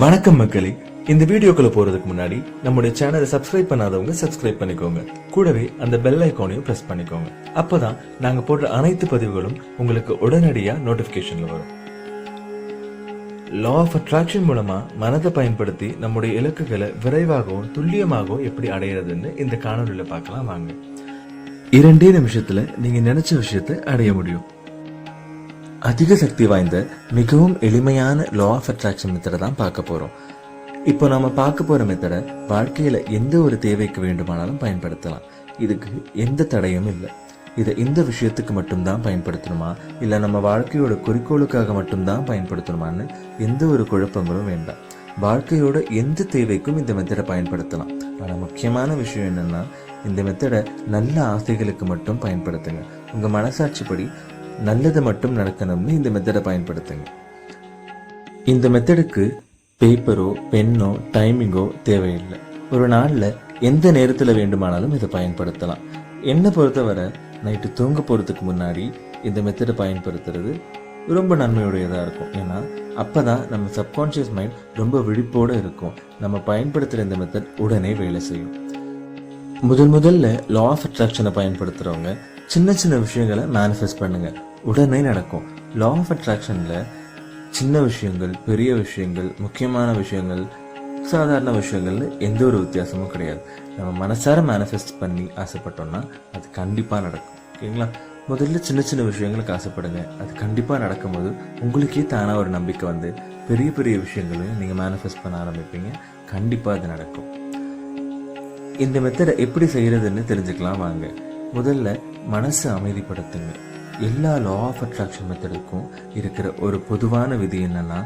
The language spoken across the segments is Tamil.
வணக்கம் மக்களே. இந்த வீடியோக்குள்ள போறதுக்கு முன்னாடி நம்முடைய சேனலை சப்ஸ்கிரைப் பண்ணாதவங்க சப்ஸ்கிரைப் பண்ணிக்கோங்க. கூடவே அந்த பெல் ஐக்கானையும் பிரஸ் பண்ணிக்கோங்க. அப்பதான் நாங்க போடுற அனைத்து பதிவுகளும் உங்களுக்கு உடனடியா நோட்டிபிகேஷன்ல வரும். லா ஆஃப் அட்ராக்ஷன் மூலமா மனதை பயன்படுத்தி நம்முடைய இலக்குகளை விரைவாகவும் துல்லியமாகவும் எப்படி அடையிறதுன்னு இந்த காணொலியில பார்க்கலாம் வாங்க. இரண்டே நிமிஷத்துல நீங்க நினைச்ச விஷயத்தை அடைய முடியும். அதிக சக்தி வாய்ந்த மிகவும் எளிமையான லா ஆஃப் அட்ராக்ஷன் மெத்தடை தான் பார்க்க போகிறோம் இப்போ நம்ம பார்க்க போகிற மெத்தடை வாழ்க்கையில் எந்த ஒரு தேவைக்கு வேண்டுமானாலும் பயன்படுத்தலாம். இதுக்கு எந்த தடையும் இல்லை. இதை இந்த விஷயத்துக்கு மட்டும்தான் பயன்படுத்தணுமா? இல்லை நம்ம வாழ்க்கையோட குறிக்கோளுக்காக மட்டும்தான் பயன்படுத்தணுமான்னு எந்த ஒரு குழப்பங்களும் வேண்டாம். வாழ்க்கையோட எந்த தேவைக்கும் இந்த மெத்தடை பயன்படுத்தலாம். ஆனால் முக்கியமான விஷயம் என்னென்னா இந்த மெத்தடை நல்ல ஆசைகளுக்கு மட்டும் பயன்படுத்துங்க. உங்கள் மனசாட்சிப்படி நல்லது மட்டும் நடக்கணும்னு இந்த மெத்தடை பயன்படுத்துங்க. இந்த மெத்தடுக்கு பேப்பரோ பென்னோ டைமிங்கோ தேவையில்லை. ஒரு நாளில் எந்த நேரத்தில் வேண்டுமானாலும் இதை பயன்படுத்தலாம். என்னை பொறுத்தவரை நைட்டு தூங்க போகிறதுக்கு முன்னாடி இந்த மெத்தடை பயன்படுத்துறது ரொம்ப நன்மையுடையதாக இருக்கும். ஏன்னா அப்போ தான் நம்ம சப்கான்ஷியஸ் மைண்ட் ரொம்ப விழிப்போடு இருக்கும். நம்ம பயன்படுத்துகிற இந்த மெத்தட் உடனே வேலை செய்யும். முதல் முதல்ல லா ஆஃப் அட்ராக்ஷனை பயன்படுத்துகிறவங்க சின்ன சின்ன விஷயங்களை மேனிஃபெஸ்ட் பண்ணுங்கள் உடனே நடக்கும். லா ஆஃப் அட்ராக்ஷனில் சின்ன விஷயங்கள் பெரிய விஷயங்கள் முக்கியமான விஷயங்கள் சாதாரண விஷயங்கள்னு எந்த ஒரு வித்தியாசமும் கிடையாது. நம்ம மனசார மேனிஃபெஸ்ட் பண்ணி ஆசைப்பட்டோம்னா அது கண்டிப்பாக நடக்கும். ஓகேங்களா? முதல்ல சின்ன சின்ன விஷயங்களுக்கு ஆசைப்படுங்க. அது கண்டிப்பாக நடக்கும்போது உங்களுக்கே தானாக ஒரு நம்பிக்கை வந்து பெரிய பெரிய விஷயங்களையும் நீங்கள் மேனிஃபெஸ்ட் பண்ண ஆரம்பிப்பீங்க. கண்டிப்பாக அது நடக்கும். இந்த மெத்தடை எப்படி செய்யறதுன்னு தெரிஞ்சுக்கலாம் வாங்க. முதல்ல மனசை அமைதிப்படுத்துங்க. எல்லா லா ஆஃப் அட்ராக்ஷன் மெத்தடுக்கும் இருக்கிற ஒரு பொதுவான விதி என்னன்னா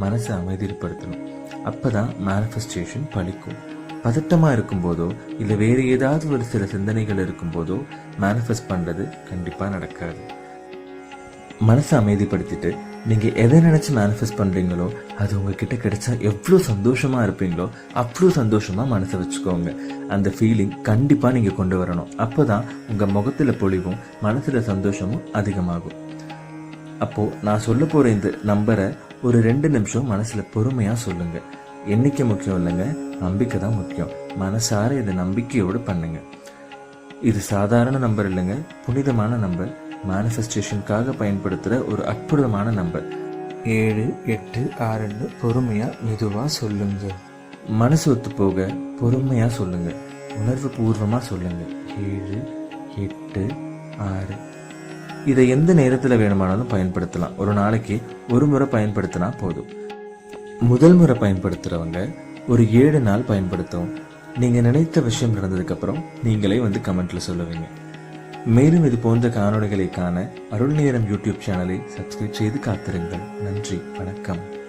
மனசை அமைதிப்படுத்தணும். அப்பதான் மேனிஃபெஸ்டேஷன் பழிக்கும். பதட்டமா இருக்கும்போதோ இல்லை வேறு ஏதாவது ஒரு சில சிந்தனைகள் இருக்கும்போதோ மேனிஃபெஸ்ட் பண்ணுறது கண்டிப்பாக நடக்காது. மனசை அமைதிப்படுத்திட்டு நீங்கள் எதை நினச்சி மேனிஃபெஸ்ட் பண்ணுறீங்களோ அது உங்ககிட்ட கிடைச்சா எவ்வளோ சந்தோஷமாக இருப்பீங்களோ அவ்வளோ சந்தோஷமாக மனசை வச்சுக்கோங்க. அந்த ஃபீலிங் கண்டிப்பாக நீங்கள் கொண்டு வரணும். அப்போ தான் உங்கள் முகத்தில் பொழிவும் மனசில் சந்தோஷமும் அதிகமாகும். அப்போது நான் சொல்ல போகிற இந்த நம்பரை ஒரு ரெண்டு நிமிஷம் மனசில் பொறுமையாக சொல்லுங்கள் எண்ணிக்கை முக்கியம் இல்லைங்க? நம்பிக்கை தான் முக்கியம். மனசார இதை நம்பிக்கையோடு பண்ணுங்கள் இது சாதாரண நம்பர் இல்லைங்க. புனிதமான நம்பர். மேனிஃபெஸ்டேஷனுக்காக பயன்படுத்துகிற ஒரு அற்புதமான நம்பர். ஏழு எட்டு ஆறுன்னு பொறுமையாக மெதுவாக சொல்லுங்க. மனசு ஒத்து போக பொறுமையாக சொல்லுங்க. உணர்வு பூர்வமாக சொல்லுங்க. ஏழு எட்டு ஆறு. இதை எந்த நேரத்தில் வேணுமானாலும் பயன்படுத்தலாம். ஒரு நாளைக்கு ஒரு முறை பயன்படுத்தினா போதும். முதல் முறை பயன்படுத்துகிறவங்க ஒரு ஏழு நாள் பயன்படுத்தவும். நீங்கள் நினைத்த விஷயம் நடந்ததுக்கப்புறம் நீங்களே வந்து கமெண்ட்டில் சொல்லுவீங்க. மேலும் இது போன்ற காணொலிகளை காண அருள் நேரம் யூடியூப் சேனலை சப்ஸ்கிரைப் செய்து காத்திருங்கள். நன்றி வணக்கம்.